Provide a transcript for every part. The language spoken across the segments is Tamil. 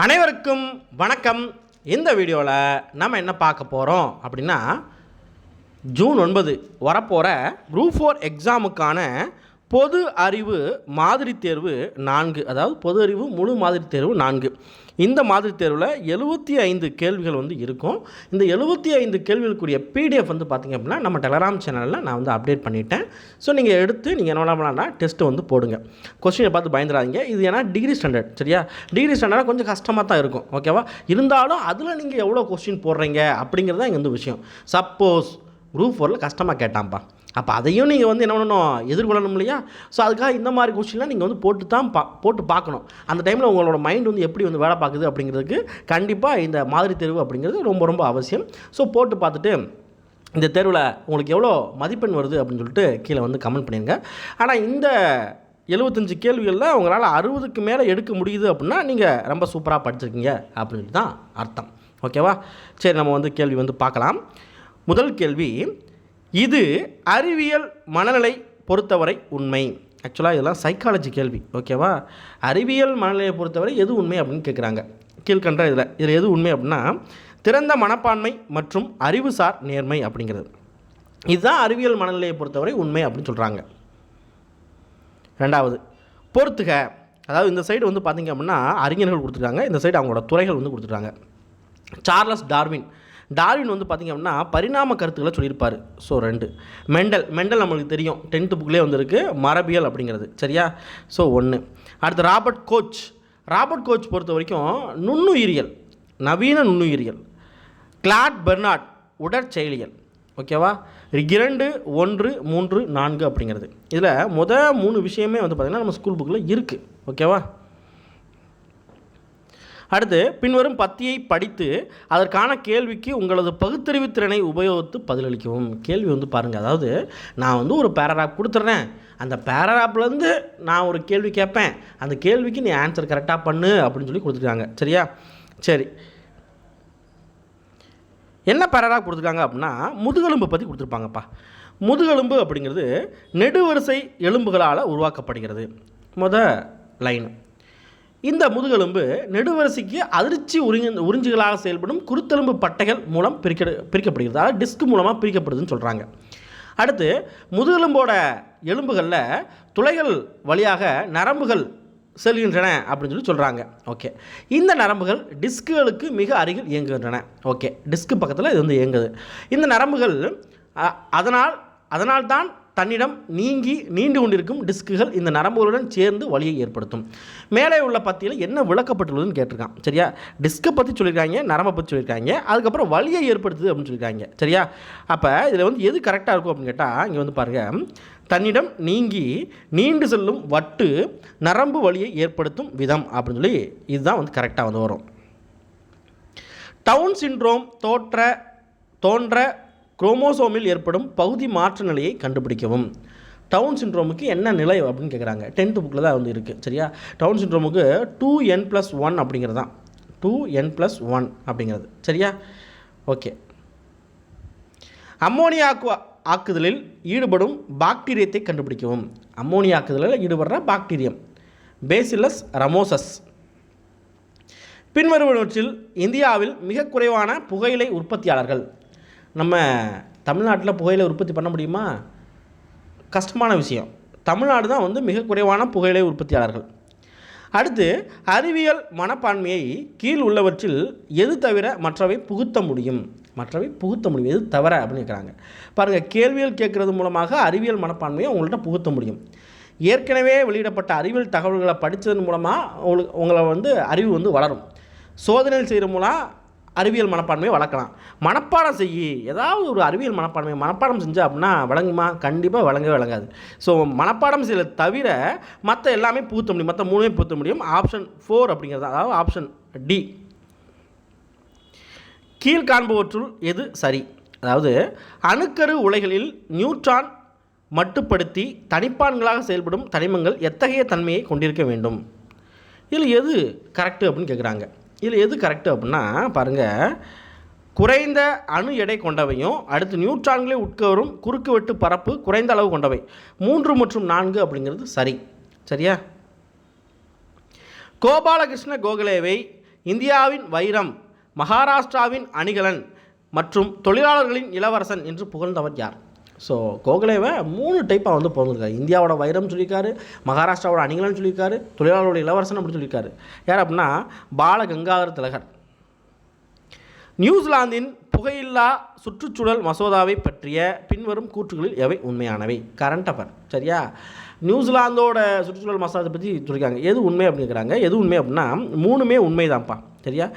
அனைவருக்கும் வணக்கம். இந்த வீடியோவில் நம்ம என்ன பார்க்க போகிறோம் அப்படின்னா ஜூன் ஒன்பது வரப்போகிற குரூப் ஃபோர் எக்ஸாமுக்கான பொது அறிவு மாதிரி தேர்வு நான்கு. அதாவது பொது அறிவு முழு மாதிரி தேர்வு நான்கு. இந்த மாதிரி தேர்வில் எழுபத்தி ஐந்து கேள்விகள் வந்து இருக்கும். இந்த எழுபத்தி ஐந்து கேள்விகளுக்குரிய பிடிஎஃப் வந்து பார்த்திங்க அப்படின்னா நம்ம டெலகிராம் சேனலில் நான் வந்து அப்டேட் பண்ணிட்டேன். ஸோ நீங்கள் எடுத்து நீங்கள் என்ன பண்ணலாம் டெஸ்ட்டு வந்து போடுங்க. கொஸ்டினை பார்த்து பயந்துடாதீங்க. இது ஏன்னா டிகிரி ஸ்டாண்டர்ட் சரியா? டிகிரி ஸ்டாண்டர்டாக கொஞ்சம் கஷ்டமாக தான் இருக்கும் ஓகேவா இருந்தாலும் அதில் நீங்கள் எவ்வளோ கொஸ்டின் போடுறீங்க அப்படிங்கிறது தான் இங்கே வந்து விஷயம். சப்போஸ் குரூப் ஃபோரில் கஷ்டமாக கேட்டான்ப்பா. அப்போ அதையும் நீங்கள் வந்து என்ன பண்ணணும்? எதிர்கொள்ளணும் இல்லையா? ஸோ அதுக்காக இந்த மாதிரி கொஸ்டின்லாம் நீங்கள் வந்து போட்டு தான் பா போட்டு பார்க்கணும். அந்த டைமில் உங்களோட மைண்ட் வந்து எப்படி வந்து வேலை பார்க்குது அப்படிங்கிறதுக்கு கண்டிப்பாக இந்த மாதிரி தேர்வு அப்படிங்கிறது ரொம்ப ரொம்ப அவசியம். ஸோ போட்டு பார்த்துட்டு இந்த தேர்வில் உங்களுக்கு எவ்வளோ மதிப்பெண் வருது அப்படின்னு சொல்லிட்டு கீழே வந்து கமெண்ட் பண்ணிடுங்க ஆனால் இந்த எழுபத்தஞ்சு கேள்விகளில் உங்களால் அறுபதுக்கு மேலே எடுக்க முடியுது அப்படின்னா நீங்கள் ரொம்ப சூப்பராக படிச்சிருக்கீங்க அப்படின்ட்டு தான் அர்த்தம். ஓகேவா சரி நம்ம வந்து கேள்வி வந்து பார்க்கலாம். முதல் கேள்வி இது அறிவியல் மனநிலை பொறுத்தவரை உண்மை. ஆக்சுவலாக இதெல்லாம் சைக்காலஜி கேள்வி ஓகேவா அறிவியல் மனநிலையை பொறுத்தவரை எது உண்மை அப்படின்னு கேட்குறாங்க கீழ்கண்ட இதில் இதில் எது உண்மை அப்படின்னா திறந்த மனப்பான்மை மற்றும் அறிவுசார் நேர்மை அப்படிங்கிறது. இதுதான் அறிவியல் மனநிலையை பொறுத்தவரை உண்மை அப்படின்னு சொல்கிறாங்க ரெண்டாவது பொறுத்துக. அதாவது இந்த சைடு வந்து பார்த்திங்க அப்படின்னா அறிஞர்கள் கொடுத்துருக்காங்க இந்த சைடு அவங்களோட துறைகள் வந்து கொடுத்துருக்காங்க சார்லஸ் டார்வின் டார்வின் வந்து பார்த்திங்க அப்படின்னா பரிணாம கருத்துக்களை சொல்லியிருப்பார். ஸோ ரெண்டு. மெண்டல். மெண்டல் நம்மளுக்கு தெரியும். டென்த்து புக்லேயே வந்துருக்கு. மரபியல் அப்படிங்கிறது. சரியா? ஸோ ஒன்று அடுத்து ராபர்ட் கோச். ராபர்ட் கோச் பொறுத்த வரைக்கும் நுண்ணுயிரியல். நவீன நுண்ணுயிரியல். Claude Bernard உடற்செயலியல். ஓகேவா இரண்டு ஒன்று மூன்று நான்கு அப்படிங்கிறது. இதில் முதல் மூணு விஷயமே வந்து பார்த்திங்கன்னா நம்ம ஸ்கூல் புக்கில் இருக்குது ஓகேவா அடுத்து பின்வரும் பத்தியை படித்து அதற்கான கேள்விக்கு உங்களது பகுத்தறிவு திறனை உபயோகித்து பதிலளிக்கவும். கேள்வி வந்து பாருங்கள் அதாவது நான் வந்து ஒரு பேராகிராஃப் கொடுத்துட்றேன். அந்த பேராகிராஃப்லேருந்து நான் ஒரு கேள்வி கேட்பேன். அந்த கேள்விக்கு நீ ஆன்சர் கரெக்டாக பண்ணு அப்படின்னு சொல்லி கொடுத்துருக்காங்க. சரியா? சரி. என்ன பேராகிராஃப் கொடுத்துருக்காங்க அப்படின்னா முதுகெலும்பு பற்றி கொடுத்துருப்பாங்கப்பா. முதுகெலும்பு அப்படிங்கிறது நெடுவரிசை எலும்புகளால் உருவாக்கப்படுகிறது. முத லைன் இந்த முதுகெலும்பு நெடுவரிசைக்கு அதிர்ச்சி உறிஞ்சு உறிஞ்சுகளாக செயல்படும் குருத்தெலும்பு பட்டைகள் மூலம் பிரிக்க பிரிக்கப்படுகிறது. அதாவது டிஸ்க் மூலமாக பிரிக்கப்படுதுன்னு சொல்கிறாங்க அடுத்து முதுகெலும்போட எலும்புகளில் துளைகள் வழியாக நரம்புகள் செல்கின்றன அப்படின்னு சொல்லி சொல்கிறாங்க ஓகே இந்த நரம்புகள் டிஸ்க்குகளுக்கு மிக அருகில் இயங்குகின்றன. ஓகே டிஸ்க்கு பக்கத்தில் இது வந்து இயங்குது. இந்த நரம்புகள் அதனால் அதனால்தான் தன்னிடம் நீங்கி நீண்டு கொண்டிருக்கும் டிஸ்க்குகள் இந்த நரம்புகளுடன் சேர்ந்து வலியை ஏற்படுத்தும். மேலே உள்ள பத்தியில் என்ன விளக்கப்பட்டுள்ளதுன்னு கேட்டிருக்கான். சரியா? டிஸ்கை பற்றி சொல்லியிருக்காங்க நரம்பை பற்றி சொல்லியிருக்காங்க அதுக்கப்புறம் வலியை ஏற்படுத்துது அப்படின்னு சொல்லியிருக்காங்க. சரியா? அப்போ இதில் வந்து எது கரெக்டாக இருக்கும் அப்படின்னு கேட்டால் இங்கே வந்து பாருங்கள் தன்னிடம் நீங்கி நீண்டு செல்லும் வட்டு நரம்பு வலியை ஏற்படுத்தும் விதம் அப்படின்னு சொல்லி இதுதான் வந்து கரெக்டாக வந்து வரும். டவுன் சிண்ட்ரோம் தோற்ற தோன்ற குரோமோசோமில் ஏற்படும் பகுதி மாற்ற நிலையை கண்டுபிடிக்கவும். டவுன் சிண்ட்ரோமுக்கு என்ன நிலை அப்படின்னு கேட்குறாங்க டென்த்து புக்கில் தான் வந்து இருக்குது சரியா? டவுன் சிண்ட்ரோமுக்கு டூ என் ப்ளஸ் ஒன் அப்படிங்கிறது தான். டூ என் ப்ளஸ் ஒன் அப்படிங்கிறது. சரியா? ஓகே. அம்மோனியாக்குவா ஆக்குதலில் ஈடுபடும் பாக்டீரியத்தை கண்டுபிடிக்கவும். அம்மோனியாக்குதலில் ஈடுபடுற பாக்டீரியம். பேசிலஸ் ரமோசஸ் பின்வருவனவற்றில் இந்தியாவில் மிக குறைவான புகையிலை உற்பத்தியாளர்கள் நம்ம தமிழ்நாட்டில் புகையிலை உற்பத்தி பண்ண முடியுமா? கஷ்டமான விஷயம். தமிழ்நாடு தான் வந்து மிக குறைவான புகையிலை உற்பத்தியாளர்கள். அடுத்து அறிவியல் மனப்பான்மையை கீழ் உள்ளவற்றில் எது தவிர மற்றவை புகுத்த முடியும்? மற்றவை புகுத்த முடியும். எது தவிர அப்படின்னு கேட்குறாங்க பாருங்கள் கேள்விகள் கேட்குறது மூலமாக அறிவியல் மனப்பான்மையை உங்கள்கிட்ட புகுத்த முடியும். ஏற்கனவே வெளியிடப்பட்ட அறிவியல் தகவல்களை படித்ததன் மூலமாக உங்களுக்கு உங்களை வந்து அறிவு வந்து வளரும். சோதனைகள் செய்கிற மூலம் அறிவியல் மனப்பான்மையை வளர்க்கலாம். மனப்பாடம் செய்யி ஏதாவது ஒரு அறிவியல் மனப்பான்மை மனப்பாடம் செஞ்சா அப்படின்னா வழங்குமா கண்டிப்பாக வழங்கவே விளங்காது. ஸோ மனப்பாடம் செய்யல தவிர மற்ற எல்லாமே பூத்த முடியும். மற்ற மூணுமே பூத்த முடியும். ஆப்ஷன் ஃபோர் அப்படிங்கிறது அதாவது ஆப்ஷன் டி கீழ்காண்பவற்றுள் எது சரி? அதாவது அணுக்கரு உலைகளில் நியூட்ரான் மட்டுப்படுத்தி தனிப்பான்களாக செயல்படும் தனிமங்கள் எத்தகைய தன்மையை கொண்டிருக்க வேண்டும்? இதில் எது கரெக்டு அப்படின்னு கேட்குறாங்க இதில் எது கரெக்டு அப்படின்னா பாருங்கள் குறைந்த அணு எடை கொண்டவையும் அடுத்து நியூட்ரான்களை உட்கவரும் குறுக்குவெட்டு பரப்பு குறைந்த அளவு கொண்டவை. மூன்று மற்றும் நான்கு அப்படிங்கிறது சரி. சரியா? கோபாலகிருஷ்ண கோகலேவை இந்தியாவின் வைரம் மகாராஷ்டிராவின் அணிகலன் மற்றும் தொழிலாளர்களின் இளவரசன் என்று புகழ்ந்தவர் யார்? ஸோ கோகலேவை மூணு டைப்பாக வந்து பிறந்திருக்காரு. இந்தியாவோட வைரம் சொல்லியிருக்காரு மகாராஷ்டிராவோட அணிகலன் சொல்லியிருக்காரு தொழிலாளரோட இளவரசன் அப்படின்னு சொல்லியிருக்காரு. யார் அப்படின்னா பால கங்காதர திலகர். நியூசிலாந்தின் புகையில்லா சுற்றுச்சூழல் மசோதாவை பற்றிய பின்வரும் கூற்றுகளில் எவை உண்மையானவை? கரண்ட் அஃபர் சரியா? நியூசிலாந்தோட சுற்றுச்சூழல் மசோதாவை பற்றி சொல்லியிருக்காங்க. எது உண்மை அப்படின்னு கேட்குறாங்க. எது உண்மை அப்படின்னா மூணுமே உண்மைதான்ப்பா. சரியா?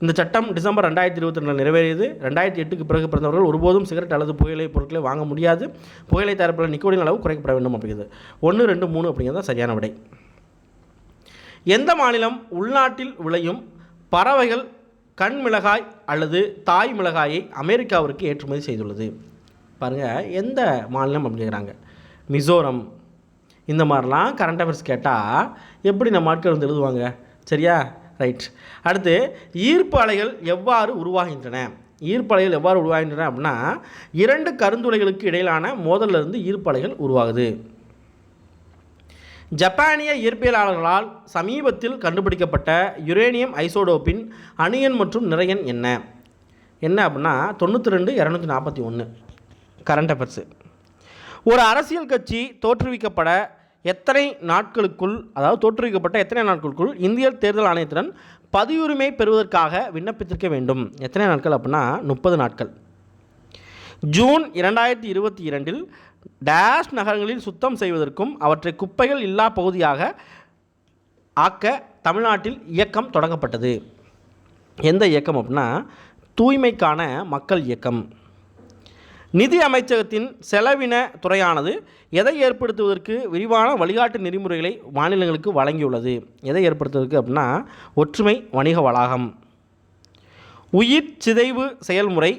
இந்த சட்டம் டிசம்பர் ரெண்டாயிரத்தி இருபத்தி ரெண்டில் நிறைவேறியது. ரெண்டாயிரத்தி எட்டுக்கு பிறகு பிறந்தவர்கள் ஒருபோதும் சிகரெட் அல்லது புகையிலை பொருட்களை வாங்க முடியாது. புகையிலை தரப்பில் நிக்கோடின் அளவு குறைக்கப்பட வேண்டும் அப்படிங்கிறது ஒன்று ரெண்டு மூணு அப்படிங்கிறது தான் சரியான விடை. எந்த மாநிலம் உள்நாட்டில் விளையும் பறவைகள் கண் மிளகாய் அல்லது தாய் மிளகாயை அமெரிக்காவிற்கு ஏற்றுமதி செய்துள்ளது? பாருங்கள் எந்த மாநிலம் அப்படிங்கிறாங்க மிசோரம். இந்த மாதிரிலாம் கரண்ட் அஃபேர்ஸ் கேட்டால் எப்படி நம்ம ஆட்கள் வந்து எழுதுவாங்க? சரியா? ரைட் அடுத்து ஈர்ப்பு அலைகள் எவ்வாறு உருவாகின்றன? ஈர்ப்பு அலைகள் எவ்வாறு உருவாகின்றன அப்படின்னா இரண்டு கருந்துளைகளுக்கு இடையிலான மோதல்ல இருந்து ஈர்ப்பு அலைகள் உருவாகுது. ஜப்பானிய இயற்பியலாளர்களால் சமீபத்தில் கண்டுபிடிக்கப்பட்ட யுரேனியம் ஐசோடோப்பின் அணியன் மற்றும் நிறையன் என்ன? என்ன அப்படின்னா தொண்ணூற்றி ரெண்டு இரநூத்தி நாற்பத்தி ஒன்று கரண்ட் அஃபேர்ஸு ஒரு அரசியல் கட்சி தோற்றுவிக்கப்பட எத்தனை நாட்களுக்குள் அதாவது தோற்றுவிக்கப்பட்ட எத்தனை நாட்களுக்குள் இந்திய தேர்தல் ஆணையத்துடன் பதிவுரிமை பெறுவதற்காக விண்ணப்பித்திருக்க வேண்டும்? எத்தனை நாட்கள் அப்படின்னா முப்பது நாட்கள். ஜூன் இரண்டாயிரத்தி இருபத்தி இரண்டில் டேஷ் நகரங்களில் சுத்தம் செய்வதற்கும் அவற்றை குப்பைகள் இல்லா பகுதியாக ஆக்க தமிழ்நாட்டில் இயக்கம் தொடங்கப்பட்டது. எந்த இயக்கம் அப்படின்னா தூய்மைக்கான மக்கள் இயக்கம். நிதி அமைச்சகத்தின் செலவின துறையானது எதை ஏற்படுத்துவதற்கு விரிவான வழிகாட்டு நெறிமுறைகளை மாநிலங்களுக்கு வழங்கியுள்ளது. எதை ஏற்படுத்துவதற்கு அப்படின்னா ஒற்றுமை வணிக வளாகம். உயிர் சிதைவு செயல்முறை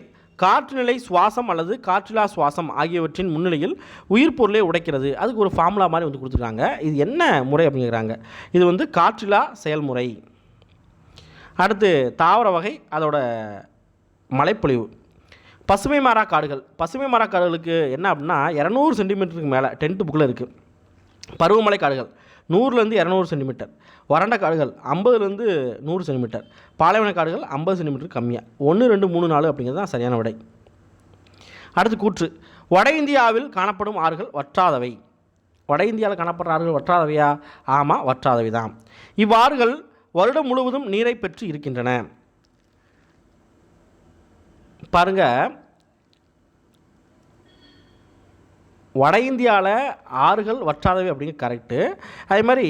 காற்றுநிலை சுவாசம் அல்லது காற்றிலா சுவாசம் ஆகியவற்றின் முன்னிலையில் உயிர் பொருளை உடைக்கிறது. அதுக்கு ஒரு ஃபார்முலா மாதிரி வந்து கொடுத்துருக்காங்க. இது என்ன முறை அப்படிங்கிறாங்க இது வந்து காற்றிலா செயல்முறை. அடுத்து தாவர வகை அதோட மழைப்பொழிவு. பசுமை மாறா காடுகள். பசுமை மாறா காடுகளுக்கு என்ன அப்படின்னா இரநூறு சென்டிமீட்டருக்கு மேலே டென்த்து புக்கில் இருக்குது பருவமழை காடுகள். நூறுலேருந்து இரநூறு சென்டிமீட்டர். வறண்ட காடுகள் ஐம்பதுலேருந்து நூறு சென்டிமீட்டர். பாலைவன காடுகள் ஐம்பது சென்டிமீட்டர் கம்மியாக ஒன்று ரெண்டு மூணு நாலு அப்படிங்கிறது தான் சரியான விடை. அடுத்து கூற்று. வட இந்தியாவில் காணப்படும் ஆறுகள் வற்றாதவை. வட இந்தியாவில் காணப்படுற ஆறுகள் வற்றாதவையா? ஆமாம் வற்றாதவை தான் இவ்வாறுகள் வருடம் முழுவதும் நீரை பெற்று இருக்கின்றன. பாருங்கள் வட இந்தியாவில் ஆறுகள் வற்றாதவை அப்படிங்க கரெக்டு அதே மாதிரி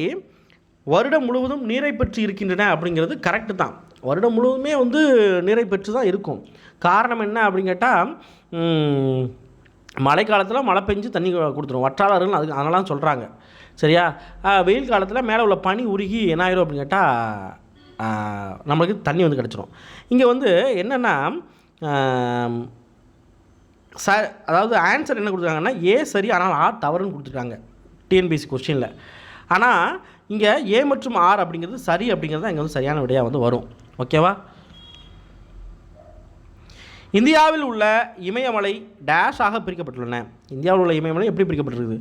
வருடம் முழுவதும் நீரை பெற்று இருக்கின்றன அப்படிங்கிறது கரெக்டு தான். வருடம் முழுவதுமே வந்து நீரை பெற்று தான் இருக்கும். காரணம் என்ன அப்படின்னு கேட்டால் மழைக்காலத்தில் மழை பெஞ்சு தண்ணி கொடுத்துரும். வற்றாளர்கள் அதுக்கு அதெல்லாம் சொல்கிறாங்க சரியா? வெயில் காலத்தில் மேலே உள்ள பனி உருகி என்ன ஆயிரும் அப்படின்னு கேட்டால் நம்மளுக்கு தண்ணி வந்து கிடச்சிரும். இங்கே வந்து என்னென்னா ச அதாவது ஆன்சர் என்ன கொடுத்துருக்காங்கன்னா ஏ சரி ஆனால் ஆர் தவறுன்னு கொடுத்துருக்காங்க. டிஎன்பிசி கொஸ்டினில் ஆனால் இங்கே ஏ மற்றும் ஆர் அப்படிங்கிறது சரி அப்படிங்கிறது தான் இங்கே வந்து சரியான விடையாக வந்து வரும். ஓகேவா இந்தியாவில் உள்ள இமயமலை டேஷாக பிரிக்கப்பட்டுள்ளன. இந்தியாவில் உள்ள இமயமலை எப்படி பிரிக்கப்பட்டிருக்குது?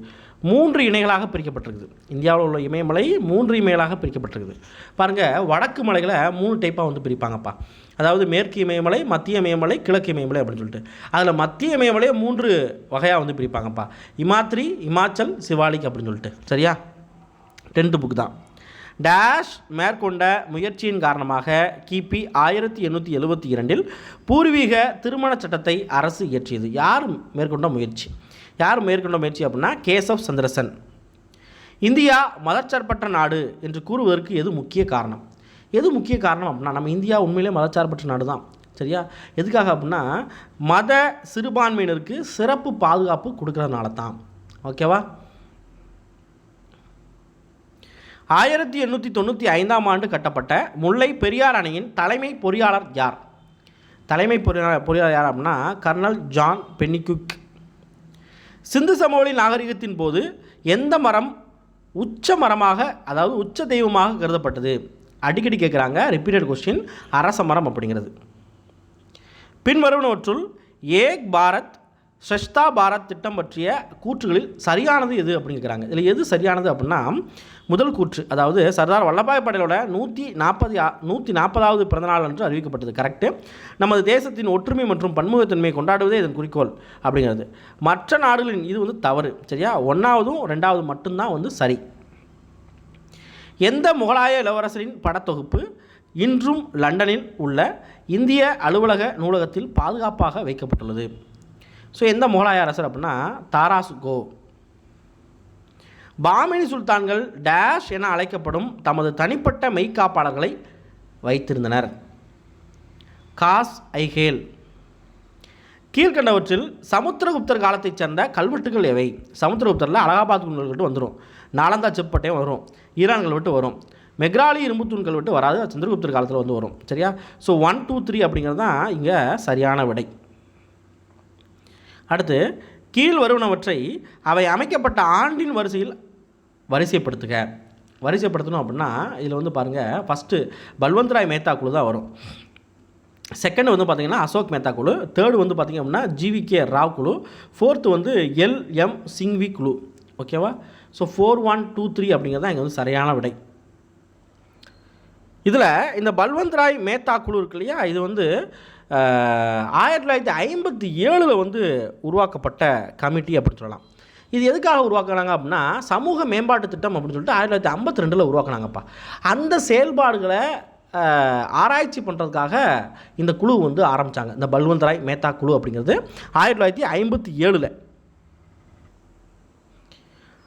மூன்று இணைகளாக பிரிக்கப்பட்டிருக்குது. இந்தியாவில் உள்ள இமயமலை மூன்று இமைகளாக பிரிக்கப்பட்டிருக்குது. பாருங்கள் வடக்கு மலைகளை மூணு டைப்பாக வந்து பிரிப்பாங்கப்பா. அதாவது மேற்கு இமயமலை மத்திய இமயமலை கிழக்கு இமயமலை அப்படின்னு சொல்லிட்டு. அதில் மத்திய இமயமலையை மூன்று வகையாக வந்து பிரிப்பாங்கப்பா. இமாத்ரி இமாச்சல் சிவாலிக் அப்படின்னு சொல்லிட்டு. சரியா? டென்த்து புக் தான். டேஷ் மேற்கொண்ட முயற்சியின் காரணமாக கிபி ஆயிரத்தி எண்ணூற்றி எழுபத்தி இரண்டில் பூர்வீக திருமண சட்டத்தை அரசு இயற்றியது. யார் மேற்கொண்ட முயற்சி? யார் மேற்கொண்ட முயற்சி அப்படின்னா கேசவ் சந்திரசன். இந்தியா மதச்சற்பற்ற நாடு என்று கூறுவதற்கு எது முக்கிய காரணம்? எது முக்கிய காரணம் அப்படின்னா நம்ம இந்தியா உண்மையிலே மதச்சார்பற்ற நாடு தான் சரியா? எதுக்காக அப்படின்னா மத சிறுபான்மையினருக்கு சிறப்பு பாதுகாப்பு கொடுக்கறதுனால தான் ஓகேவா? ஆயிரத்தி எண்ணூற்றி தொண்ணூற்றி ஐந்தாம் ஆண்டு கட்டப்பட்ட முல்லை பெரியார் அணையின் தலைமை பொறியாளர் யார்? தலைமை பொறியாளர் பொறியாளர் யார் அப்படின்னா கர்னல் ஜான் பென்னிகுக் சிந்து சமவெளி நாகரிகத்தின் போது எந்த மரம் உச்ச மரமாக அதாவது உச்ச தெய்வமாக கருதப்பட்டது? அடிக்கடி கேட்குறாங்க ரிப்பீட்டட் கொஸ்டின் அரச மரம் அப்படிங்கிறது. பின்வருவனவற்றுள் ஏக் பாரத் ஸ்வச்தா பாரத் திட்டம் பற்றிய கூற்றுகளில் சரியானது எது அப்படின்னு கேட்குறாங்க. இதில் எது சரியானது அப்படின்னா முதல் கூற்று அதாவது சர்தார் வல்லபாய் பட்டேலோட நூற்றி நாற்பது நூற்றி நாற்பதாவது பிறந்தநாள் என்று அறிவிக்கப்பட்டது கரெக்டு நமது தேசத்தின் ஒற்றுமை மற்றும் பன்முகத்தன்மையை கொண்டாடுவதே இதன் குறிக்கோள் அப்படிங்கிறது. மற்ற நாடுகளின் இது வந்து தவறு சரியா? ஒன்றாவதும் ரெண்டாவது மட்டும்தான் வந்து சரி. எந்த முகலாய இளவரசரின் படத்தொகுப்பு இன்றும் லண்டனில் உள்ள இந்திய அலுவலக நூலகத்தில் பாதுகாப்பாக வைக்கப்பட்டுள்ளது. ஸோ எந்த முகலாய அரசர் அப்படின்னா தாராஸ் கோ. பாமினி சுல்தான்கள் டேஷ் என அழைக்கப்படும் தமது தனிப்பட்ட மெய்க்காப்பாளர்களை வைத்திருந்தனர். காஸ் ஐஹேல். கீழ்கண்டவற்றில் சமுத்திரகுப்தர் காலத்தைச் சேர்ந்த கல்வெட்டுகள் எவை? சமுத்திரகுப்தரில் அலகாபாத் கல்வெட்டு வந்துடும் நாலந்தா செப்பட்டையும் வரும். ஈரான்கள் விட்டு வரும். மெக்ராலி இருமுத்தூண்கள் விட்டு வராது. சந்திரகுப்தர் காலத்தில் வந்து வரும். சரியா? ஸோ ஒன் டூ த்ரீ அப்படிங்கிறது தான் இங்கே சரியான விடை. அடுத்து கீழ் வருவனவற்றை அவை அமைக்கப்பட்ட ஆண்டின் வரிசையில் வரிசைப்படுத்துக. வரிசைப்படுத்தணும் அப்படின்னா இதில் வந்து பாருங்கள் ஃபஸ்ட்டு பல்வந்த்ராய் மேத்தா குழு தான் வரும். செகண்ட் வந்து பார்த்தீங்கன்னா அசோக் மேத்தா குழு. தேர்டு வந்து பார்த்திங்க அப்படின்னா ஜிவிகே ராவ் குழு. ஃபோர்த்து வந்து எல் எம் சிங்வி குழு. ஓகேவா so four one two three அப்படிங்கிறது தான் இங்கே வந்து சரியான விடை. இதில் இந்த பல்வந்த் ராய் மேத்தா குழு இருக்கு இல்லையா? இது வந்து ஆயிரத்தி தொள்ளாயிரத்தி ஐம்பத்தி ஏழில் வந்து உருவாக்கப்பட்ட கமிட்டி அப்படின்னு சொல்லலாம். இது எதுக்காக உருவாக்குனாங்க அப்படின்னா சமூக மேம்பாட்டு திட்டம் அப்படின்னு சொல்லிட்டு ஆயிரத்தி தொள்ளாயிரத்தி ஐம்பத்தி ரெண்டில் உருவாக்குனாங்கப்பா. அந்த செயல்பாடுகளை ஆராய்ச்சி பண்ணுறதுக்காக இந்த குழு வந்து ஆரம்பித்தாங்க இந்த பல்வந்த் ராய் மேத்தா குழு அப்படிங்கிறது ஆயிரத்தி தொள்ளாயிரத்தி ஐம்பத்தி ஏழில்.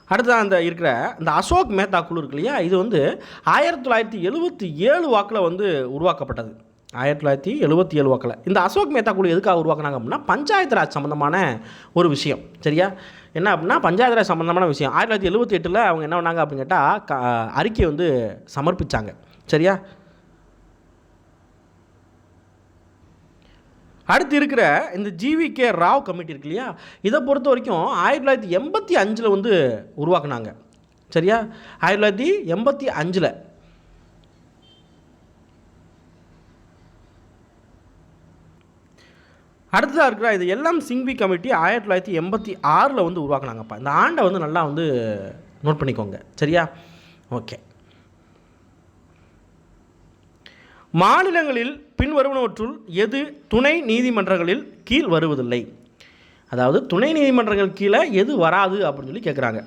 அடுத்து அந்த இருக்கிற இந்த அசோக் மேத்தா குழு இருக்கு இல்லையா? இது வந்து ஆயிரத்தி தொள்ளாயிரத்தி எழுபத்தி ஏழு வாக்கில் வந்து உருவாக்கப்பட்டது. ஆயிரத்தி தொள்ளாயிரத்தி எழுபத்தி ஏழு வாக்கில். இந்த அசோக் மேத்தா குழு எதுக்காக உருவாக்குனாங்க அப்படின்னா பஞ்சாயத்து ராஜ் சம்மந்தமான ஒரு விஷயம். சரியா? என்ன அப்படின்னா பஞ்சாயத்து ராஜ் சம்மந்தமான விஷயம். ஆயிரத்தி தொள்ளாயிரத்தி எழுபத்தி எட்டில் அவங்க என்ன பண்ணாங்க அப்படின்னு கேட்டால் க அறிக்கை வந்து சமர்ப்பித்தாங்க சரியா? அடுத்து இருக்கிற இந்த ஜிவி கே ராவ் கமிட்டி இருக்கு இல்லையா? இதை பொறுத்த வரைக்கும் ஆயிரத்தி தொள்ளாயிரத்தி எண்பத்தி அஞ்சில் வந்து உருவாக்குனாங்க. சரியா? ஆயிரத்தி தொள்ளாயிரத்தி எண்பத்தி அஞ்சில். அடுத்ததாக இருக்கிற இது எல்லாம் சிங்வி கமிட்டி ஆயிரத்தி தொள்ளாயிரத்தி எண்பத்தி ஆறில் வந்து உருவாக்குனாங்கப்பா. இந்த ஆண்டை வந்து நல்லா வந்து நோட் பண்ணிக்கோங்க. சரியா? ஓகே மாநிலங்களில் பின்வருவனவற்றுள் எது துணை நீதிமன்றங்களில் கீழ் வருவதில்லை? அதாவது துணை நீதிமன்றங்கள் கீழே எது வராது அப்படின்னு சொல்லி கேட்குறாங்க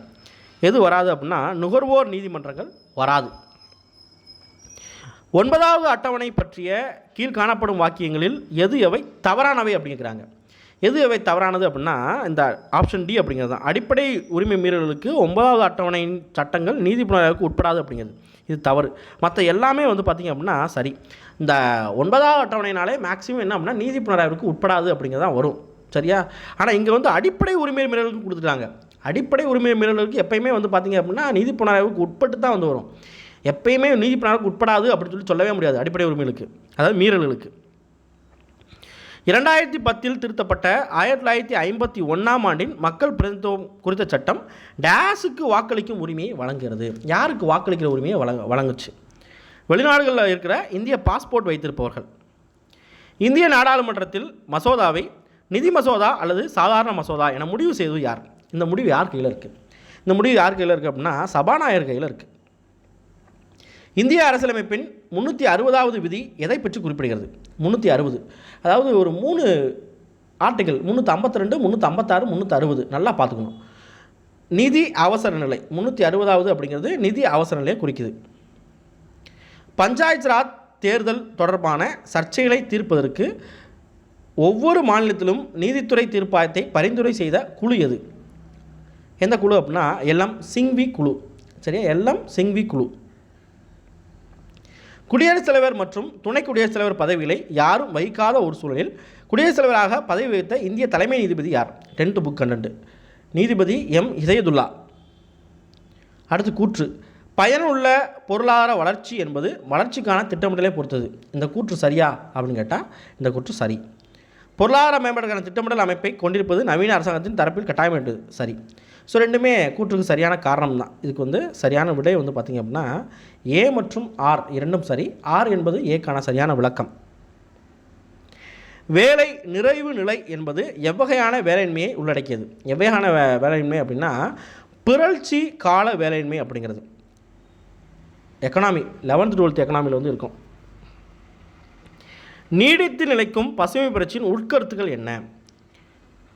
எது வராது அப்படின்னா நுகர்வோர் நீதிமன்றங்கள் வராது. ஒன்பதாவது அட்டவணை பற்றிய கீழ் காணப்படும் வாக்கியங்களில் எது எவை? தவறானவை அப்படிங்கிறாங்க எது எவை தவறானது அப்படின்னா இந்த ஆப்ஷன் டி அப்படிங்கிறது தான். அடிப்படை உரிமை மீறல்களுக்கு ஒன்பதாவது அட்டவணையின் சட்டங்கள் நீதி புனராய்வுக்கு உட்படாது அப்படிங்கிறது. இது தவறு. மற்ற எல்லாமே வந்து பார்த்திங்க அப்படின்னா சரி. இந்த ஒன்பதாவது அட்டவணைனாலே மேக்ஸிமம் என்ன அப்படின்னா நீதி புனராய்வுக்கு உட்படாது அப்படிங்கிறது தான் வரும். சரியா? ஆனால் இங்கே வந்து அடிப்படை உரிமை மீறலுக்கு கொடுத்துட்டாங்க. அடிப்படை உரிமை மீறல்களுக்கு எப்பயுமே வந்து பார்த்திங்க அப்படின்னா நீதி புனராய்வுக்கு உட்பட்டு தான் வந்து வரும். எப்பயுமே நீதி புனராய்வுக்கு உட்படாது அப்படின்னு சொல்லி சொல்லவே முடியாது அடிப்படை உரிமைகளுக்கு. அதாவது மீறல்களுக்கு. இரண்டாயிரத்தி பத்தில் திருத்தப்பட்ட ஆயிரத்தி தொள்ளாயிரத்தி ஐம்பத்தி ஒன்றாம் ஆண்டின் மக்கள் பிரதிநிதித்துவம் குறித்த சட்டம் டேஸுக்கு வாக்களிக்கும் உரிமையை வழங்குகிறது. யாருக்கு வாக்களிக்கிற உரிமையை வழங்க வழங்குச்சு? வெளிநாடுகளில் இருக்கிற இந்திய பாஸ்போர்ட் வைத்திருப்பவர்கள். இந்திய நாடாளுமன்றத்தில் மசோதாவை நிதி மசோதா அல்லது சாதாரண மசோதா என முடிவு செய்வது யார்? இந்த முடிவு யார் கையில் இருக்குது இந்த முடிவு யார் கையில் இருக்குது அப்படின்னா சபாநாயகர் கையில் இருக்குது இந்திய அரசியலமைப்பின் முந்நூற்றி அறுபதாவது விதி எதை பற்றி குறிப்பிடுகிறது? முந்நூற்றி அறுபது. அதாவது ஒரு மூணு ஆர்டிகல் முந்நூற்றி ஐம்பத்தி ரெண்டு முந்நூற்றி ஐம்பத்தாறு முந்நூற்றி அறுபது நல்லா பார்த்துக்கணும். நிதி அவசர நிலை. முந்நூற்றி அறுபதாவது அப்படிங்கிறது நிதி அவசர நிலையை குறிக்குது. பஞ்சாயத்து ராஜ் தேர்தல் தொடர்பான சர்ச்சைகளை தீர்ப்பதற்கு ஒவ்வொரு மாநிலத்திலும் நீதித்துறை தீர்ப்பாயத்தை பரிந்துரை செய்த குழு எது? எந்த குழு அப்படின்னா எல்லாம் சிங்வி குழு. சரியா? எல்லாம் சிங்வி குழு. குடியரசுத் தலைவர் மற்றும் துணை குடியரசுத் தலைவர் பதவிகளை யாரும் வகிக்காத ஒரு சூழலில் குடியரசுத் தலைவராக பதவி வகித்த இந்திய தலைமை நீதிபதி யார்? டென்த் புக் கண்டென்ட் நீதிபதி எம். இதயதுல்லா அடுத்து கூற்று. பயனுள்ள பொருளாதார வளர்ச்சி என்பது வளர்ச்சிக்கான திட்டமிடலை பொறுத்தது. இந்த கூற்று சரியா? அப்படின்னு கேட்டால் இந்த கூற்று சரி. பொருளாதார மேம்பாட்டுக்கான திட்டமிடல் அமைப்பை கொண்டிருப்பது நவீன அரசாங்கத்தின் தரப்பில் கட்டாயமிட்டது சரி. ஸோ ரெண்டுமே கூற்றுக்கு சரியான காரணம் தான் இதுக்கு வந்து சரியான விடை வந்து பார்த்திங்க அப்படின்னா ஏ மற்றும் ஆர் இரண்டும் சரி. ஆர் என்பது ஏக்கான சரியான விளக்கம். வேலை நிறைவு நிலை என்பது எவ்வகையான வேலையின்மையை உள்ளடக்கியது. எவ்வகையான வே வேலையின்மை அப்படின்னா பிறழ்ச்சி கால வேலையின்மை அப்படிங்கிறது. எக்கனாமி லெவன்த் டுவெல்த் எக்கனாமியில் வந்து இருக்கும். நீடித்து நிலைக்கும் பசுமை புரட்சியின் உட்கருத்துக்கள் என்ன?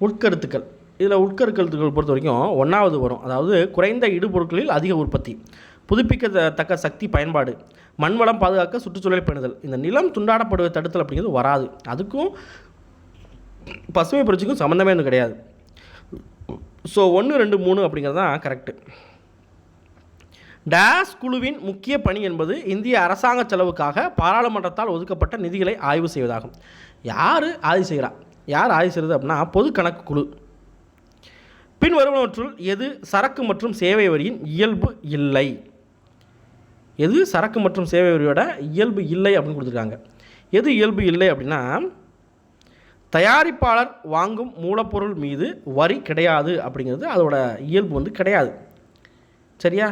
உட்கருத்துக்கள். இதில் உட்கருத்துக்கள் பொறுத்த வரைக்கும் ஒன்றாவது வரும். அதாவது குறைந்த இடுபொருட்களில் அதிக உற்பத்தி புதுப்பிக்கத்தக்க சக்தி பயன்பாடு மண்வளம் பாதுகாக்க சுற்றுச்சூழலை பேணுதல். இந்த நிலம் துண்டாடப்படுவதை தடுத்தல் அப்படிங்கிறது வராது. அதுக்கும் பசுமை புரட்சிக்கும் சம்மந்தமே ஒன்றும் கிடையாது. ஸோ ஒன்று ரெண்டு மூணு அப்படிங்கிறது தான் கரெக்டு டேஸ் குழுவின் முக்கிய பணி என்பது இந்திய அரசாங்க செலவுக்காக பாராளுமன்றத்தால் ஒதுக்கப்பட்ட நிதிகளை ஆய்வு செய்வதாகும். யார் ஆய்வு செய்கிறா யார் ஆய்வு செய்கிறது அப்படின்னா பொது கணக்கு குழு. பின் வருவனவற்றுள் எது சரக்கு மற்றும் சேவை வரியின் இயல்பு இல்லை? எது சரக்கு மற்றும் சேவை வரியோட இயல்பு இல்லை அப்படின்னு கொடுத்துருக்காங்க. எது இயல்பு இல்லை அப்படின்னா தயாரிப்பாளர் வாங்கும் மூலப்பொருள் மீது வரி கிடையாது அப்படிங்கிறது அதோட இயல்பு வந்து கிடையாது. சரியா?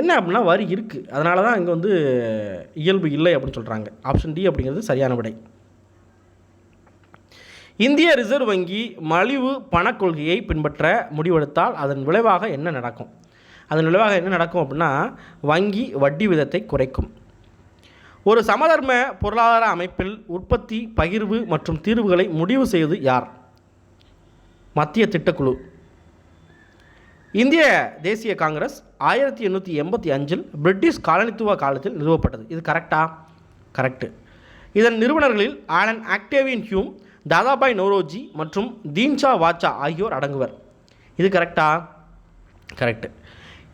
என்ன அப்படின்னா வரி இருக்குது அதனால தான் இங்கே வந்து இயல்பு இல்லை அப்படின்னு சொல்கிறாங்க ஆப்ஷன் டி அப்படிங்கிறது சரியான விடை. இந்திய ரிசர்வ் வங்கி மலிவு பணக் கொள்கையை பின்பற்ற முடிவெடுத்தால் அதன் விளைவாக என்ன நடக்கும்? அதன் விளைவாக என்ன நடக்கும் அப்படின்னா வங்கி வட்டி விதத்தை குறைக்கும். ஒரு சமதர்ம பொருளாதார அமைப்பில் உற்பத்தி பகிர்வு மற்றும் தீர்வுகளை முடிவு செய்வது யார்? மத்திய திட்டக்குழு. இந்திய தேசிய காங்கிரஸ் ஆயிரத்தி எண்ணூற்றி எண்பத்தி அஞ்சில் பிரிட்டிஷ் காலனித்துவ காலத்தில் நிறுவப்பட்டது. இது கரெக்டா கரெக்டு இதன் நிறுவனர்களில் Allan Octavian Hume Dadabhai Naoroji மற்றும் தீன்ஷா வாச்சா ஆகியோர் அடங்குவர். இது கரெக்டா கரெக்டு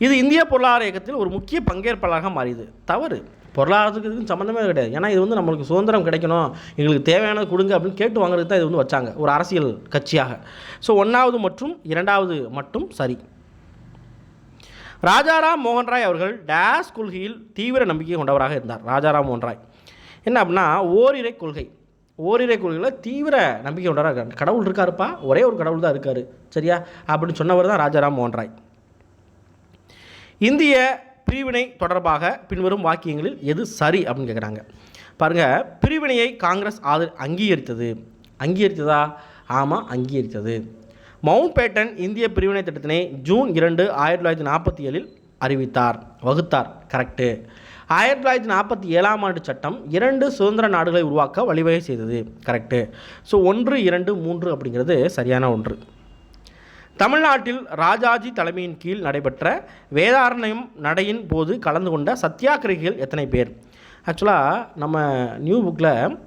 இது இந்திய பொருளாதார இயக்கத்தில் ஒரு முக்கிய பங்கேற்பாளராக மாறியது. தவறு. பொருளாதாரத்துக்கு இதுக்கும் சம்மந்தமே கிடையாது. ஏன்னா இது வந்து நம்மளுக்கு சுதந்திரம் கிடைக்கணும். எங்களுக்கு தேவையானது கொடுங்க அப்படின்னு கேட்டு வாங்குறதுக்கு தான் இது வந்து வச்சாங்க. ஒரு அரசியல் கட்சியாக. ஸோ ஒன்றாவது மற்றும் இரண்டாவது மட்டும் சரி. ராஜாராம் மோகன் ராய் அவர்கள் டேஸ் கொள்கையில் தீவிர நம்பிக்கை கொண்டவராக இருந்தார். ராஜாராம் மோகன் ராய். என்ன அப்படின்னா ஓரிரை கொள்கை. ஓரிரை கொள்கையில் தீவிர நம்பிக்கை கொண்டவராக இருக்கார். கடவுள் இருக்காருப்பா. ஒரே ஒரு கடவுள் தான் இருக்கார். சரியா? அப்படின்னு சொன்னவர் தான் ராஜாராம் மோகன் ராய். இந்திய பிரிவினை தொடர்பாக பின்வரும் வாக்கியங்களில் எது சரி அப்படின்னு கேட்குறாங்க பாருங்கள் பிரிவினையை காங்கிரஸ் ஆதரி அங்கீகரித்தது. அங்கீகரித்ததா? ஆமாம் அங்கீகரித்தது. மவுண்ட் பேட்டன் இந்திய பிரிவினை திட்டத்தினை ஜூன் இரண்டு ஆயிரத்தி தொள்ளாயிரத்தி நாற்பத்தி ஏழில் அறிவித்தார். வகுத்தார். கரெக்டு ஆயிரத்தி தொள்ளாயிரத்தி நாற்பத்தி ஏழாம் ஆண்டு சட்டம் இரண்டு சுதந்திர நாடுகளை உருவாக்க வழிவகை செய்தது. கரெக்டு ஸோ ஒன்று இரண்டு மூன்று அப்படிங்கிறது சரியான ஒன்று. தமிழ்நாட்டில் ராஜாஜி தலைமையின் கீழ் நடைபெற்ற வேதாரண்யம் நடையின் போது கலந்து கொண்ட சத்தியாகிரகிகள் எத்தனை பேர்? ஆக்சுவலாக நம்ம நியூ புக்கில்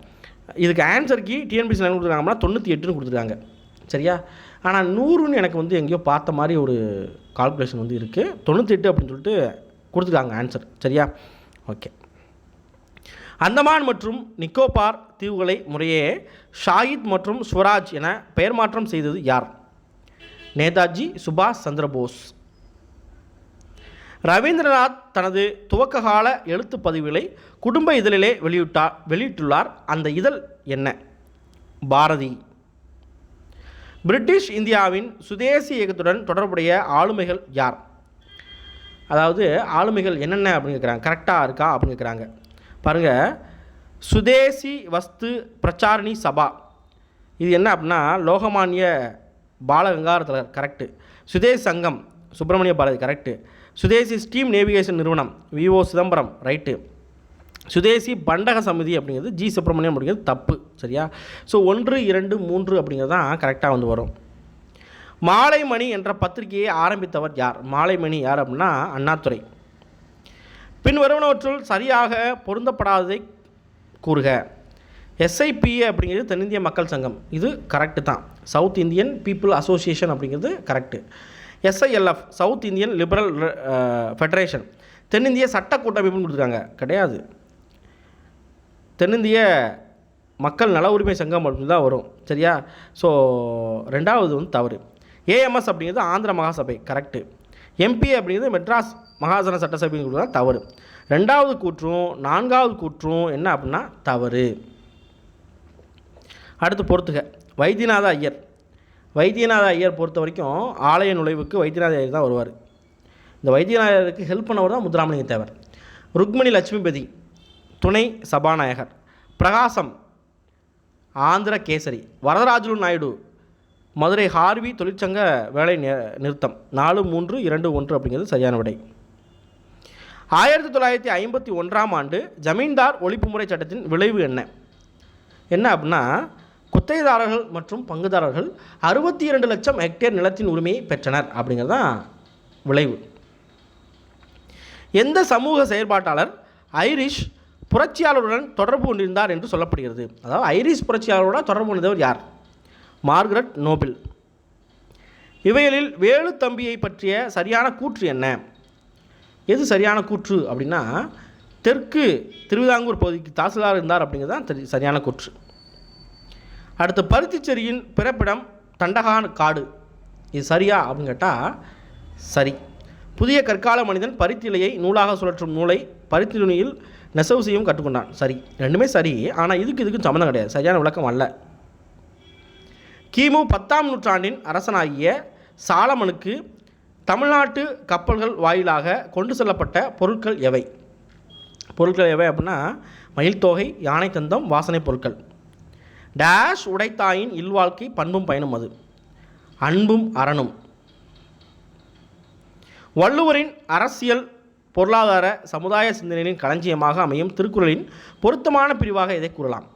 இதுக்கு ஆன்சருக்கு டிஎன்பிசி என்ன கொடுத்துருக்காங்கன்னா தொண்ணூற்றி எட்டுன்னு கொடுத்துருக்காங்க. சரியா? ஆனால் நூறுன்னு எனக்கு வந்து எங்கேயோ பார்த்த மாதிரி ஒரு கால்குலேஷன் வந்து இருக்குது தொண்ணூற்றி எட்டு அப்படின்னு சொல்லிட்டு கொடுத்துருக்காங்க ஆன்சர் சரியா? ஓகே அந்தமான் மற்றும் நிக்கோபார் தீவுகளை முறையே ஷாயித் மற்றும் ஸ்வராஜ் என பெயர் மாற்றம் செய்தது யார்? நேதாஜி சுபாஷ் சந்திரபோஸ். ரவீந்திரநாத் தனது துவக்ககால எழுத்து பதிவுகளை குடும்ப இதழிலே வெளியிட்டார் வெளியிட்டுள்ளார். அந்த இதழ் என்ன? பாரதி. பிரிட்டிஷ் இந்தியாவின் சுதேசி இயக்கத்துடன் தொடர்புடைய ஆளுமைகள் யார்? அதாவது ஆளுமைகள் என்னென்ன அப்படின்னு கேட்குறாங்க. கரெக்டாக இருக்கா அப்படின்னு கேட்குறாங்க. பாருங்கள் சுதேசி வஸ்து பிரச்சாரணி சபா. இது என்ன அப்படின்னா Lokmanya பாலகங்காரத்தில் correct Swadeshi Sangam Subramania Bharati correct Swadeshi steam navigation நிறுவனம் V O Chidambaram right Swadeshi Bandhab Samiti அப்படிங்கிறது ஜி சுப்பிரமணியம் அப்படிங்கிறது தப்பு சரியா? ஸோ ஒன்று இரண்டு மூன்று அப்படிங்கிறது தான் கரெக்டாக வந்து வரும். மாலைமணி என்ற பத்திரிகையை ஆரம்பித்தவர் யார்? மாலைமணி யார் அப்படின்னா அண்ணாதுரை. பின் வருவனவற்றுள் சரியாக பொருந்தப்படாததை கூறுக. எஸ்ஐபிஏ அப்படிங்கிறது தென்னிந்திய மக்கள் சங்கம். இது கரெக்டு தான். சவுத் இந்தியன் பீப்புள் அசோசியேஷன் அப்படிங்கிறது correct SILF South Indian Liberal Federation தென்னிந்திய சட்ட கூட்டமைப்புன்னு கொடுத்துருக்காங்க. கிடையாது. தென்னிந்திய மக்கள் நல உரிமை சங்கம் அப்படின்னு தான் வரும். சரியா? ஸோ ரெண்டாவது வந்து தவறு. ஏஎம்எஸ் அப்படிங்கிறது ஆந்திர மகாசபை கரெக்டு எம்பி அப்படிங்கிறது மெட்ராஸ் மகாசன சட்டசபைங்கிறது தான் தவறு. ரெண்டாவது கூற்றும் நான்காவது கூற்றும் என்ன அப்படின்னா தவறு. அடுத்து பொறுத்துக. வைத்தியநாத ஐயர். வைத்தியநாத ஐயர் பொறுத்த வரைக்கும் ஆலய நுழைவுக்கு வைத்தியநாத ஐயர் தான் வருவார். இந்த வைத்தியநாதருக்கு ஹெல்ப் பண்ணவர் தான் முத்துராமலிங்க தேவர். ருக்மணி லட்சுமிபதி. துணை சபாநாயகர். பிரகாசம் ஆந்திர கேசரி வரதராஜுலு நாயுடு மதுரை ஹார்வி தொழிற்சங்க வேலை நிறுத்தம். நாலு மூன்று இரண்டு ஒன்று அப்படிங்கிறது சரியான விடை. ஆயிரத்தி தொள்ளாயிரத்தி ஐம்பத்தி ஒன்றாம் ஆண்டு ஜமீன்தார் ஒழிப்பு முறை சட்டத்தின் விளைவு என்ன? என்ன அப்படின்னா குத்தகைதாரர்கள் மற்றும் பங்குதாரர்கள் அறுபத்தி இரண்டு லட்சம் ஹெக்டேர் நிலத்தின் உரிமையை பெற்றனர் அப்படிங்கிறது தான் விளைவு. எந்த சமூக செயற்பாட்டாளர் ஐரிஷ் புரட்சியாளருடன் தொடர்பு கொண்டிருந்தார் என்று சொல்லப்படுகிறது. அதாவது ஐரிஷ் புரட்சியாளருடன் தொடர்பு கொண்டவர் யார்? மார்கரெட் நோபிள் இவைகளில் வேலு தம்பியை பற்றிய சரியான கூற்று என்ன? எது சரியான கூற்று அப்படின்னா தெற்கு திருவிதாங்கூர் பகுதிக்கு தாசில்தார் இருந்தார் அப்படிங்கிறது தான் தெரி- சரியான கூற்று. அடுத்து பருத்திச்செரியின் பிறப்பிடம் தண்டகான் காடு. இது சரியா அப்படின்னு கேட்டால் சரி. புதிய கற்கால மனிதன் பருத்திலையை நூலாக சுழற்றும் நூலை பருத்தி நுனியில் நெசவு செய்யவும் கற்றுக்கொண்டான். சரி ரெண்டுமே சரி ஆனால் இதுக்கு இதுக்கும் சம்மந்தம் கிடையாது. சரியான விளக்கம் அல்ல கிமு பத்தாம் நூற்றாண்டின் அரசனாகிய சாலமனுக்கு தமிழ்நாட்டு கப்பல்கள் வாயிலாக கொண்டு செல்லப்பட்ட பொருட்கள் எவை? பொருட்கள் எவை அப்படின்னா மயில் தொகை யானை தந்தம் வாசனை பொருட்கள். டேஷ் உடைத்தாயின் இல்வாழ்க்கை பண்பும் பயனும் அது. அன்பும் அறனும். வள்ளுவரின் அரசியல் பொருளாதார சமுதாய சிந்தனையின் களஞ்சியமாக அமையும் திருக்குறளின் பொருத்தமான பிரிவாக இதை கூறலாம்.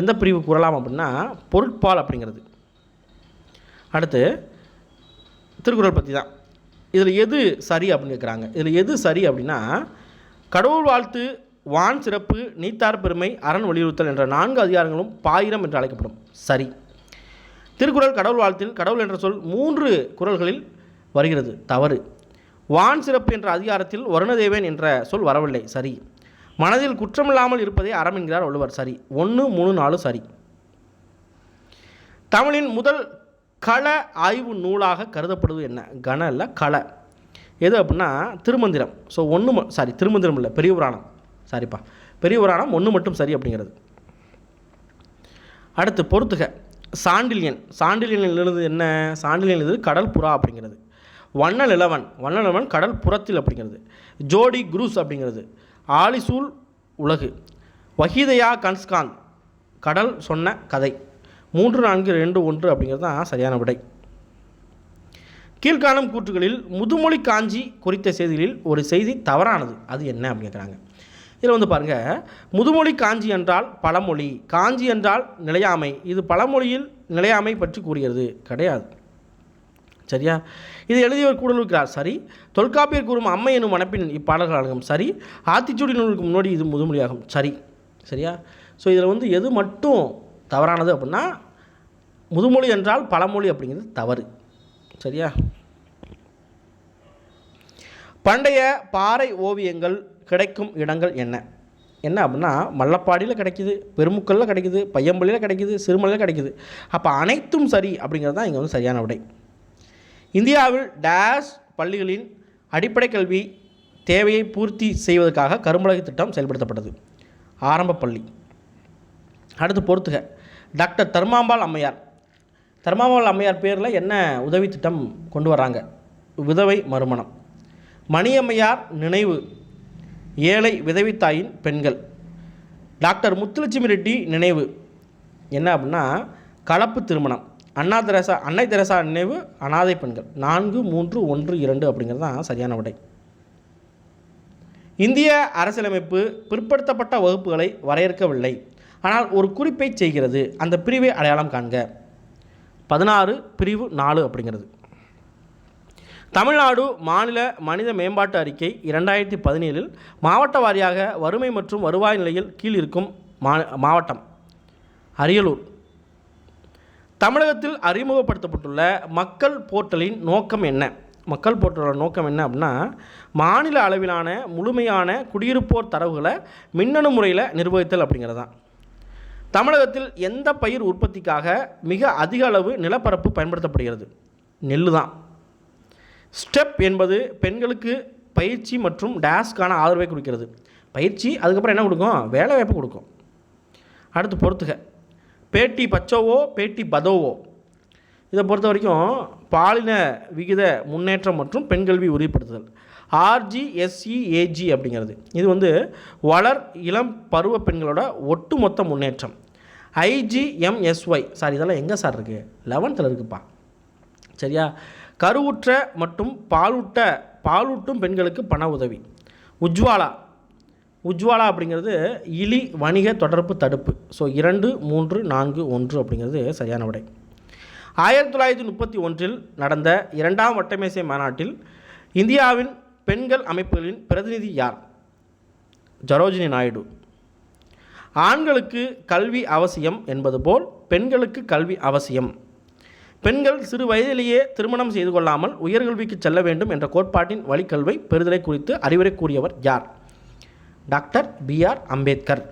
எந்த பிரிவு கூறலாம் அப்படின்னா பொருட்பால் அப்படிங்கிறது. அடுத்து திருக்குறள் பற்றி தான். இதில் எது சரி அப்படின்னு கேட்குறாங்க இதில் எது சரி அப்படின்னா கடவுள் வாழ்த்து வான் சிறப்பு நீத்தார் பெருமை அரண் வலியுறுத்தல் என்ற நான்கு அதிகாரங்களும் பாயிரம் என்று அழைக்கப்படும். சரி. திருக்குறள் கடவுள் வாழ்த்தில் கடவுள் என்ற சொல் மூன்று குறள்களில் வருகிறது. தவறு. வான் சிறப்பு என்ற அதிகாரத்தில் வருணதேவன் என்ற சொல் வரவில்லை. சரி. மனதில் குற்றமில்லாமல் இருப்பதே அறம் என்கிறார் வள்ளுவர் சரி. ஒன்று மூணு நாலு சரி. தமிழின் முதல் கள ஆய்வு நூலாக கருதப்படுவது என்ன? கன இல்லை கள. எது அப்படின்னா திருமந்திரம். ஸோ ஒன்று சாரி திருமந்திரம் இல்லை பெரிய புராணம். சாரிப்பா. பெரிய புராணம் ஒன்று மட்டும் சரி அப்படிங்கிறது அடுத்து பொறுத்துக. சாண்டில்யன். சாண்டில்யனில் எழுது என்ன? சாண்டில்யன் எழுது கடல் புறா அப்படிங்கிறது வண்ண நிலவன் வண்ண நிலவன் கடல் புறத்தில் அப்படிங்கிறது. ஜோடி குரூஸ் அப்படிங்கிறது. ஆலிசூல் உலகு. வஹீதையா கன்ஸ்காந்த் கடல் சொன்ன கதை. மூன்று நான்கு ரெண்டு ஒன்று அப்படிங்கிறது தான் சரியான விடை. கீழ்காணும் கூற்றுகளில் முதுமொழி காஞ்சி குறித்த செய்திகளில் ஒரு செய்தி தவறானது. அது என்ன அப்படின்னு கேட்குறாங்க. இதில் வந்து பாருங்கள் முதுமொழி காஞ்சி என்றால் பழமொழி. காஞ்சி என்றால் நிலையாமை. இது பழமொழியில் நிலையாமை பற்றி கூறுகிறது. கிடையாது. சரியா? இது எழுதியவர் கூடலுக்கிறார் சரி தொல்காப்பியர் கூறும் அம்மை எனும் மனப்பின் இப்பாடல்கள் அழகும் சரி ஆத்திச்சூடி நூலுக்கு முன்னாடி இது முதுமொழியாகும். சரி சரியா? ஸோ இதில் வந்து எது மட்டும் தவறானது அப்படின்னா முதுமொழி என்றால் பழமொழி அப்படிங்கிறது தவறு. சரியா? பண்டைய பாறை ஓவியங்கள் கிடைக்கும் இடங்கள் என்ன? என்ன அப்படின்னா மல்லப்பாடியில் கிடைக்கிது பெருமுக்கல்ல கிடைக்குது பையம்பள்ளியில் கிடைக்குது சிறுமலையில் கிடைக்குது. அப்போ அனைத்தும் சரி அப்படிங்கிறது தான் இங்கே வந்து சரியான விடை. இந்தியாவில் டேஷ் பள்ளிகளின் அடிப்படை கல்வி தேவையை பூர்த்தி செய்வதற்காக கரும்பலகை திட்டம் செயல்படுத்தப்பட்டது. ஆரம்ப பள்ளி. அடுத்து பொறுத்துக டாக்டர் தர்மாம்பாள் அம்மையார். தர்மாம்பாள் அம்மையார் பேரில் என்ன உதவி திட்டம் கொண்டு வராங்க விதவை மறுமணம். மணியம்மையார் நினைவு. ஏழை விதவித்தாயின் பெண்கள். டாக்டர் முத்துலட்சுமி ரெட்டி நினைவு. என்ன அப்படின்னா கலப்பு திருமணம். அண்ணா தெரசா அன்னை தெரசா நினைவு அனாதை பெண்கள். நான்கு மூன்று ஒன்று இரண்டு அப்படிங்கிறது தான் சரியான விடை. இந்திய அரசியலமைப்பு பிற்படுத்தப்பட்ட வகுப்புகளை வரையறுக்கவில்லை. ஆனால் ஒரு குறிப்பை செய்கிறது. அந்த பிரிவை அடையாளம் காண்க. பதினாறு பிரிவு நாலு அப்படிங்கிறது. தமிழ்நாடு மாநில மனித மேம்பாட்டு அறிக்கை இரண்டாயிரத்தி பதினேழில் மாவட்ட வாரியாக வறுமை மற்றும் வருவாய் நிலையில் கீழ் இருக்கும் மா மாவட்டம் அரியலூர். தமிழகத்தில் அறிமுகப்படுத்தப்பட்டுள்ள மக்கள் போர்ட்டலின் நோக்கம் என்ன? மக்கள் போர்ட்டலோட நோக்கம் என்ன அப்படின்னா மாநில அளவிலான முழுமையான குடியிருப்போர் தரவுகளை மின்னணு முறையில் நிர்வகித்தல் அப்படிங்கிறது தான் தமிழகத்தில் எந்த பயிர் உற்பத்திக்காக மிக அதிக அளவு நிலப்பரப்பு பயன்படுத்தப்படுகிறது? நெல் தான் ஸ்டெப் என்பது பெண்களுக்கு பயிற்சி மற்றும் டேஸ்க்கான ஆதரவை கொடுக்கிறது. பயிற்சி அதுக்கப்புறம் என்ன கொடுக்கும்? வேலை வாய்ப்பு கொடுக்கும். அடுத்து பொறுத்துக. பேட்டி பச்சோவோ பேட்டி பதோவோ. இதை பொறுத்த வரைக்கும் பாலின விகித முன்னேற்றம் மற்றும் பெண் கல்வி உறுதிப்படுத்துதல். ஆர்ஜிஎஸ்இஏஜி அப்படிங்கிறது. இது வந்து வளர் இளம் பருவ பெண்களோட ஒட்டுமொத்த முன்னேற்றம். ஐஜிஎம்எஸ்ஒய் சார் இதெல்லாம் எங்கே சார் இருக்குது லெவன்த்தில் இருக்குப்பா. சரியா? கருவுற்ற மற்றும் பாலூட்ட பாலூட்டும் பெண்களுக்கு பண உதவி. உஜ்வாலா. உஜ்வாலா அப்படிங்கிறது இலி வணிக தொடர்பு தடுப்பு. ஸோ இரண்டு மூன்று நான்கு ஒன்று அப்படிங்கிறது சரியான விடை. ஆயிரத்தி தொள்ளாயிரத்தி முப்பத்தி ஒன்றில் நடந்த இரண்டாம் வட்டமேசை மாநாட்டில் இந்தியாவின் பெண்கள் அமைப்புகளின் பிரதிநிதி யார்? ஜரோஜினி நாயுடு. ஆண்களுக்கு கல்வி அவசியம் என்பது போல் பெண்களுக்கு கல்வி அவசியம். பெண்கள் சிறு வயதிலேயே திருமணம் செய்து கொள்ளாமல் உயர்கல்விக்கு செல்ல வேண்டும் என்ற கோட்பாட்டின் வழிக்கல்வை பெறுதலை குறித்து அறிவுரை கூறியவர் யார்? Doctor PR Ambedkar.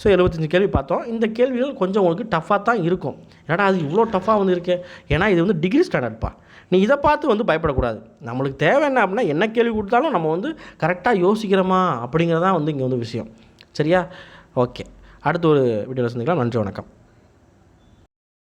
ஸோ எழுபத்தஞ்சு கேள்வி பார்த்தோம். இந்த கேள்விகள் கொஞ்சம் உங்களுக்கு டஃப்பாக தான் இருக்கும். ஏன்னா அது இவ்வளோ டஃப்பாக வந்து இருக்கு? ஏன்னா இது வந்து டிகிரி ஸ்டாண்டர்ட்ப்பா நீ இதை பார்த்து வந்து பயப்படக்கூடாது. நம்மளுக்கு தேவை என்ன அப்படின்னா என்ன கேள்வி கொடுத்தாலும் நம்ம வந்து கரெக்டாக யோசிக்கிறோமா அப்படிங்கிறதான் வந்து இங்கே வந்து விஷயம். சரியா? ஓகே அடுத்த ஒரு வீடியோவில் சந்திக்கலாம். நன்றி வணக்கம்.